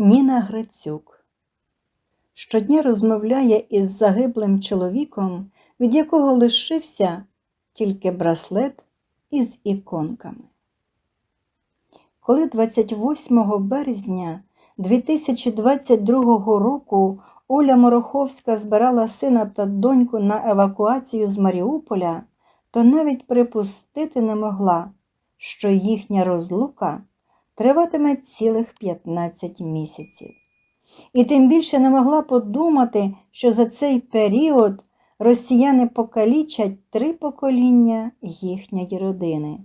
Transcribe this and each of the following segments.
Ніна Грицюк щодня розмовляє із загиблим чоловіком, від якого лишився тільки браслет із іконками. Коли 28 березня 2022 року Оля Мороховська збирала сина та доньку на евакуацію з Маріуполя, то навіть припустити не могла, що їхня розлука триватиме цілих 15 місяців. І тим більше не могла подумати, що за цей період росіяни покалічать три покоління їхньої родини.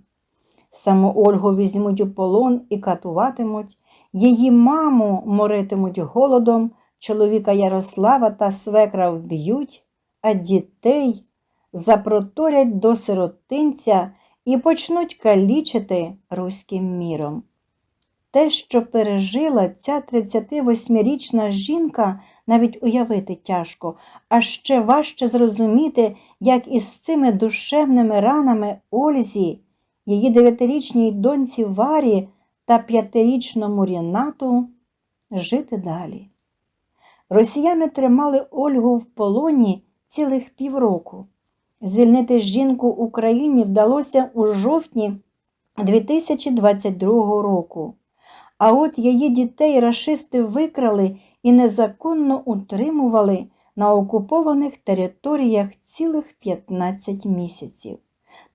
Саму Ольгу візьмуть у полон і катуватимуть, її маму моритимуть голодом, чоловіка Ярослава та свекра вб'ють, а дітей запроторять до сиротинця і почнуть калічити руським міром. Те, що пережила ця 38-річна жінка, навіть уявити тяжко, а ще важче зрозуміти, як із цими душевними ранами Ользі, її дев'ятирічній доньці Варі та п'ятирічному Рінату жити далі. Росіяни тримали Ольгу в полоні цілих півроку. Звільнити жінку Україні вдалося у жовтні 2022 року. А от її дітей рашисти викрали і незаконно утримували на окупованих територіях цілих 15 місяців.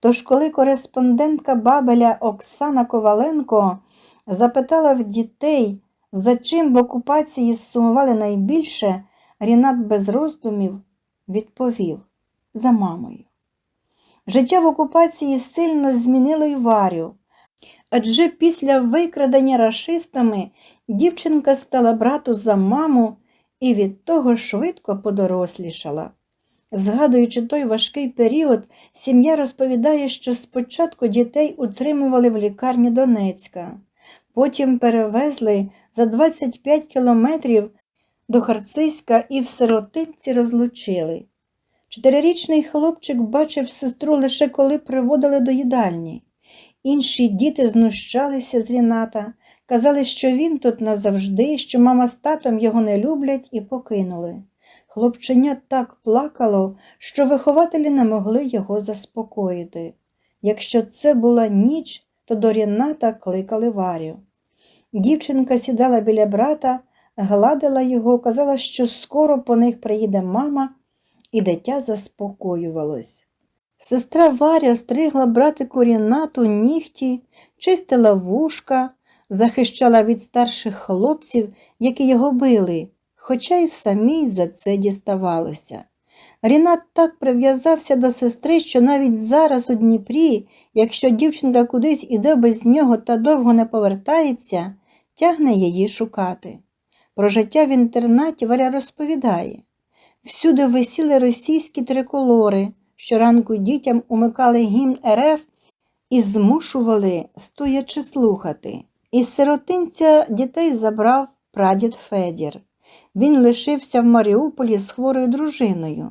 Тож, коли кореспондентка Бабеля Оксана Коваленко запитала в дітей, за чим в окупації сумували найбільше, Рінат без роздумів відповів за мамою. Життя в окупації сильно змінило й Варю. Адже після викрадення рашистами дівчинка стала брату за маму і від того швидко подорослішала. Згадуючи той важкий період, сім'я розповідає, що спочатку дітей утримували в лікарні Донецька, потім перевезли за 25 кілометрів до Харциська і в сиротинці розлучили. Чотирирічний хлопчик бачив сестру лише коли приводили до їдальні. Інші діти знущалися з Ріната, казали, що він тут назавжди, що мама з татом його не люблять і покинули. Хлопченя так плакало, що вихователі не могли його заспокоїти. Якщо це була ніч, то до Ріната кликали Варю. Дівчинка сідала біля брата, гладила його, казала, що скоро по них приїде мама, і дитя заспокоювалось. Сестра Варя стригла братику Рінату нігті, чистила вушка, захищала від старших хлопців, які його били, хоча й самій за це діставалося. Рінат так прив'язався до сестри, що навіть зараз у Дніпрі, якщо дівчинка кудись іде без нього та довго не повертається, тягне її шукати. Про життя в інтернаті Варя розповідає всюди висіли російські триколори. Щоранку дітям умикали гімн РФ і змушували, стоячи слухати. Із сиротинця дітей забрав прадід Федір. Він лишився в Маріуполі з хворою дружиною.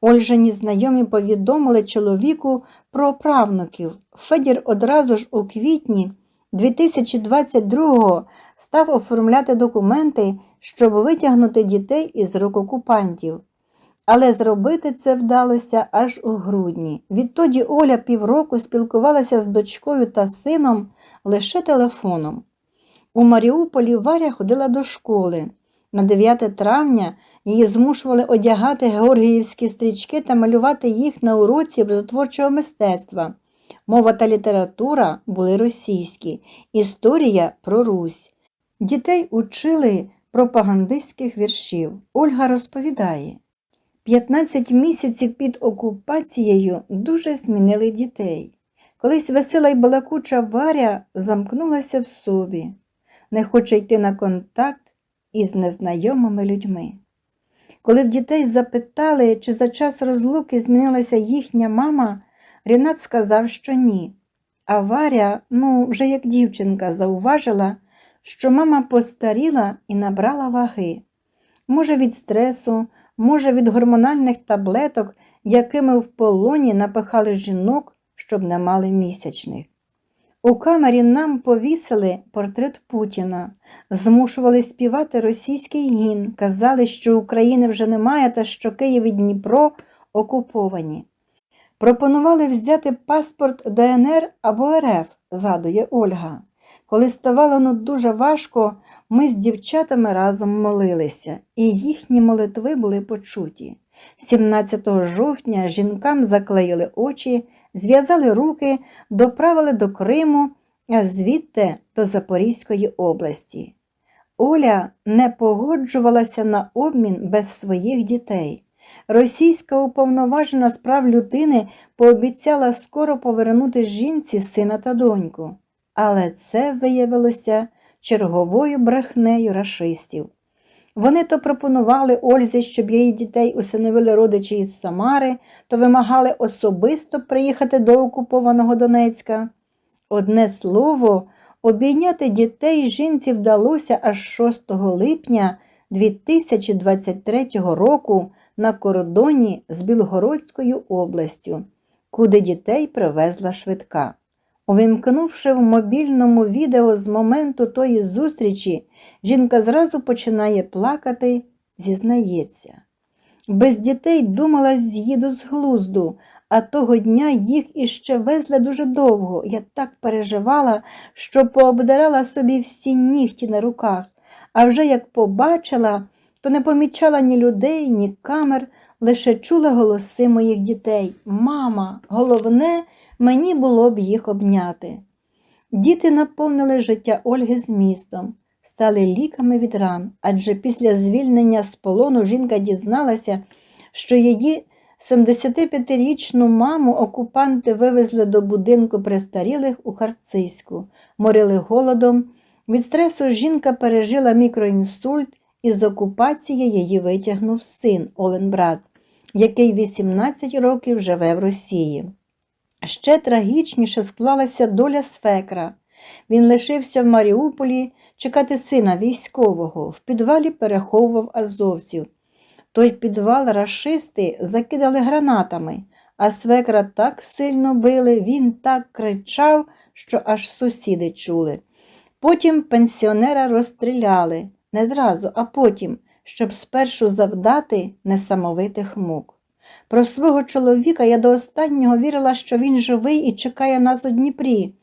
Ольжені знайомі повідомили чоловіку про правнуків. Федір одразу ж у квітні 2022-го став оформляти документи, щоб витягнути дітей із рук окупантів. Але зробити це вдалося аж у грудні. Відтоді Оля півроку спілкувалася з дочкою та сином лише телефоном. У Маріуполі Варя ходила до школи. На 9 травня її змушували одягати георгіївські стрічки та малювати їх на уроці образотворчого мистецтва. Мова та література були російські, історія про Русь. Дітей учили пропагандистських віршів. Ольга розповідає. 15 місяців під окупацією дуже змінили дітей. Колись весела й балакуча Варя замкнулася в собі, не хоче йти на контакт із незнайомими людьми. Коли в дітей запитали, чи за час розлуки змінилася їхня мама, Рінат сказав, що ні. А Варя, ну, вже як дівчинка, зауважила, що мама постаріла і набрала ваги. Може, від стресу, може, від гормональних таблеток, якими в полоні напихали жінок, щоб не мали місячних. У камері нам повісили портрет Путіна, змушували співати російський гімн, казали, що України вже немає та що Київ і Дніпро окуповані. Пропонували взяти паспорт ДНР або РФ, згадує Ольга. Коли ставало ну дуже важко, ми з дівчатами разом молилися, і їхні молитви були почуті. 17 жовтня жінкам заклеїли очі, зв'язали руки, доправили до Криму, а звідти до Запорізької області. Оля не погоджувалася на обмін без своїх дітей. Російська уповноважена з прав людини пообіцяла скоро повернути жінці сина та доньку, але це виявилося черговою брехнею рашистів. Вони то пропонували Ользі, щоб її дітей усиновили родичі із Самари, то вимагали особисто приїхати до окупованого Донецька. Одне слово, обійняти дітей жінці вдалося аж 6 липня 2023 року на кордоні з Білгородською областю, куди дітей привезла швидка. Увімкнувши в мобільному відео з моменту тої зустрічі, жінка зразу починає плакати, зізнається. Без дітей думала, з'їду з глузду, а того дня їх іще везли дуже довго. Я так переживала, що пообдирала собі всі нігті на руках, а вже як побачила, то не помічала ні людей, ні камер, лише чула голоси моїх дітей. Мама, головне, мені було б їх обняти. Діти наповнили життя Ольги змістом, стали ліками від ран, адже після звільнення з полону жінка дізналася, що її 75-річну маму окупанти вивезли до будинку престарілих у Харцизьку, морили голодом. Від стресу жінка пережила мікроінсульт і з окупації її витягнув син Олен брат, який 18 років живе в Росії. Ще трагічніше склалася доля свекра. Він лишився в Маріуполі чекати сина військового, в підвалі переховував азовців. Той підвал рашисти закидали гранатами, а свекра так сильно били, він так кричав, що аж сусіди чули. Потім пенсіонера розстріляли не зразу, а потім, щоб спершу завдати несамовитих мук. Про свого чоловіка я до останнього вірила, що він живий і чекає нас у Дніпрі,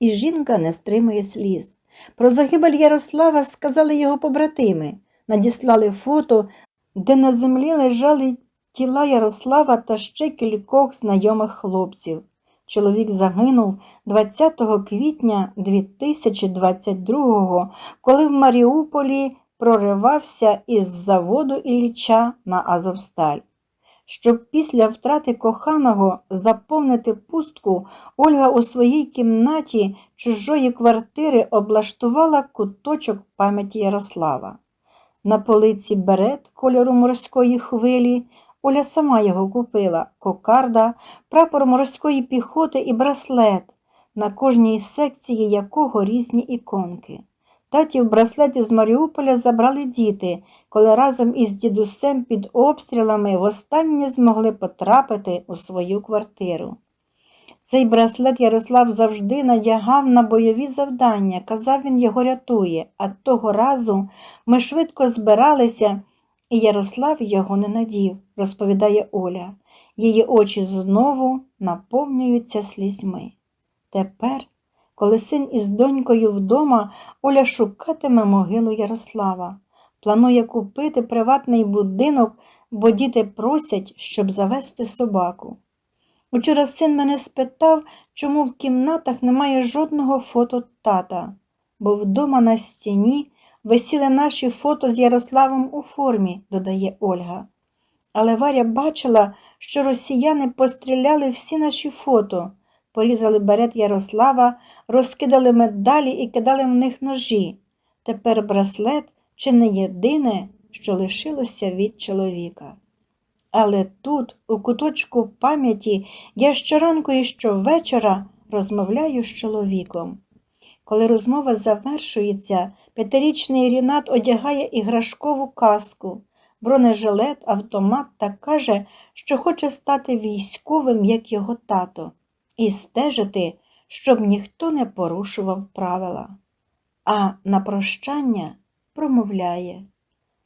і жінка не стримує сліз. Про загибель Ярослава сказали його побратими, надіслали фото, де на землі лежали тіла Ярослава та ще кількох знайомих хлопців. Чоловік загинув 20 квітня 2022-го, коли в Маріуполі проривався із заводу Ілліча на Азовсталь. Щоб після втрати коханого заповнити пустку, Ольга у своїй кімнаті чужої квартири облаштувала куточок пам'яті Ярослава. На полиці берет кольору морської хвилі Оля сама його купила кокарда, прапор морської піхоти і браслет, на кожній секції якого різні іконки. Татів браслет із Маріуполя забрали діти, коли разом із дідусем під обстрілами востаннє змогли потрапити у свою квартиру. Цей браслет Ярослав завжди надягав на бойові завдання, казав, він його рятує, а того разу ми швидко збиралися, і Ярослав його не надів, розповідає Оля. Її очі знову наповнюються слізьми. Тепер коли син із донькою вдома, Оля шукатиме могилу Ярослава. Планує купити приватний будинок, бо діти просять, щоб завести собаку. Учора син мене спитав, чому в кімнатах немає жодного фото тата, бо вдома на стіні висіли наші фото з Ярославом у формі, додає Ольга. Але Варя бачила, що росіяни постріляли всі наші фото порізали берет Ярослава, розкидали медалі і кидали в них ножі. Тепер браслет чи не єдине, що лишилося від чоловіка. Але тут, у куточку пам'яті, я щоранку і щовечора розмовляю з чоловіком. Коли розмова завершується, п'ятирічний Рінат одягає іграшкову каску, бронежилет, автомат та каже, що хоче стати військовим, як його тато і стежити, щоб ніхто не порушував правила, а на прощання промовляє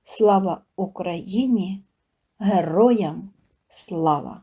Слава Україні! Героям слава!